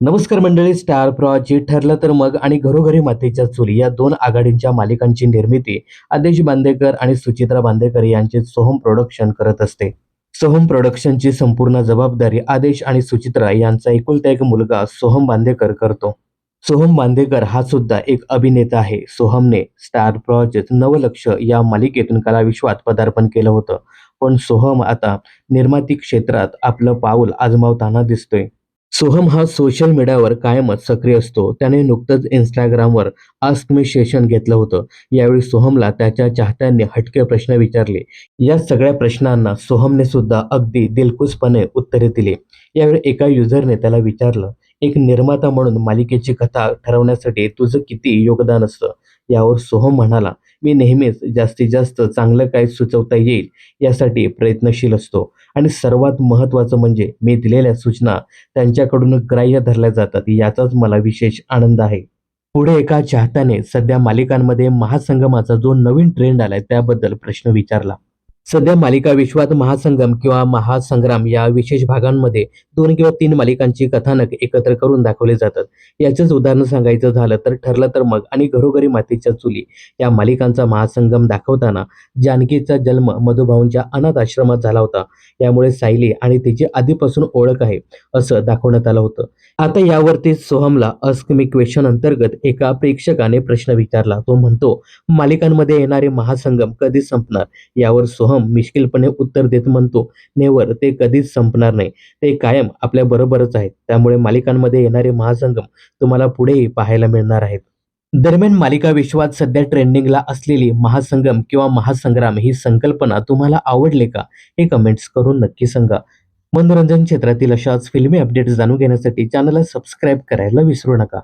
नमस्कार मंडळी स्टार प्रॉची ठरलं तर मग आणि घरोघरी मातीच्या चुली या दोन आघाडींच्या मालिकांची निर्मिती आदेश बांदेकर आणि सुचित्रा बांदेकर यांचे सोहम प्रोडक्शन करत असते. सोहम प्रोडक्शनची संपूर्ण जबाबदारी आदेश आणि सुचित्रा यांचा एकुलता एक मुलगा सोहम बांदेकर करतो. सोहम बांदेकर हा सुद्धा एक अभिनेता आहे. सोहमने स्टार प्रॉजेक्ट नवलक्ष या मालिकेतून कलाविश्वात पदार्पण केलं होतं. पण सोहम आता निर्माती क्षेत्रात आपलं पाऊल आजमावताना दिसतोय. सोहम हा सोशल मीडियावर कायमच सक्रिय असतो? त्याने नुकतंच इंस्टाग्रामवर आस्क मी सेशन घेतलं होतं. यावेळी सोहमला त्याच्या चाहत्यांनी हटके प्रश्न विचारले. या सगळ्या प्रश्नांना सोहमने सुद्धा अगदी दिलखुसपणे उत्तरे दिली. यावेळी एका युजरने त्याला विचारलं एक निर्माता म्हणून मालिकेची कथा ठरवण्यासाठी तुझं किती योगदान असतं? यावर सोहम म्हणाला मी नेहमीच जास्तीत जास्त चांगलं काय सुचवता येईल यासाठी प्रयत्नशील असतो. आणि सर्वात महत्त्वाचं म्हणजे मी दिलेल्या सूचना त्यांच्याकडून ग्राह्य धरल्या जातात याचाच मला विशेष आनंद आहे. पुढे एका चाहत्याने सध्या मालिकांमध्ये महासंगमाचा जो नवीन ट्रेंड आलाय त्याबद्दल प्रश्न विचारला. सध्या मालिका विश्वात महासंगम किंवा महासंग्राम या विशेष भागांमध्ये दोन किंवा तीन मालिकांची कथानक एकत्र करून दाखवले जातात. याचंच उदाहरण सांगायचं झालं तर ठरलं तर मग आणि घरोघरी मातीच्या चुली या मालिकांचा महासंगम दाखवताना जानकीचा जन्म मधुभाऊंच्या अनाथ आश्रमात झाला होता. यामुळे सायली आणि तिची आधीपासून ओळख आहे असं दाखवण्यात आलं होतं. आता यावरती सोहमला अस्कमी क्वेश्चन अंतर्गत एका प्रेक्षकाने प्रश्न विचारला. तो म्हणतो मालिकांमध्ये येणारे महासंगम कधी संपणार? यावर सोहम मिश्किलपणे उत्तर देत म्हणतो नेवर ते कधीच संपणार नाही. ते कायम आपल्या बरोबरच आहेत. त्यामुळे मालिकांमध्ये येणारे महासंगम तुम्हाला पुढेही पाहायला मिळणार आहेत. दरम्यान मालिका विश्वात सध्या ट्रेंडिंगला असलेली महासंगम किंवा महासंग्राम ही संकल्पना तुम्हाला आवडले का हे कमेंट्स करून नक्की सांगा. मनोरंजन क्षेत्रातील अशाच फिल्मी अपडेट्स जाणून घेण्यासाठी चॅनलला सबस्क्राईब करायला विसरू नका.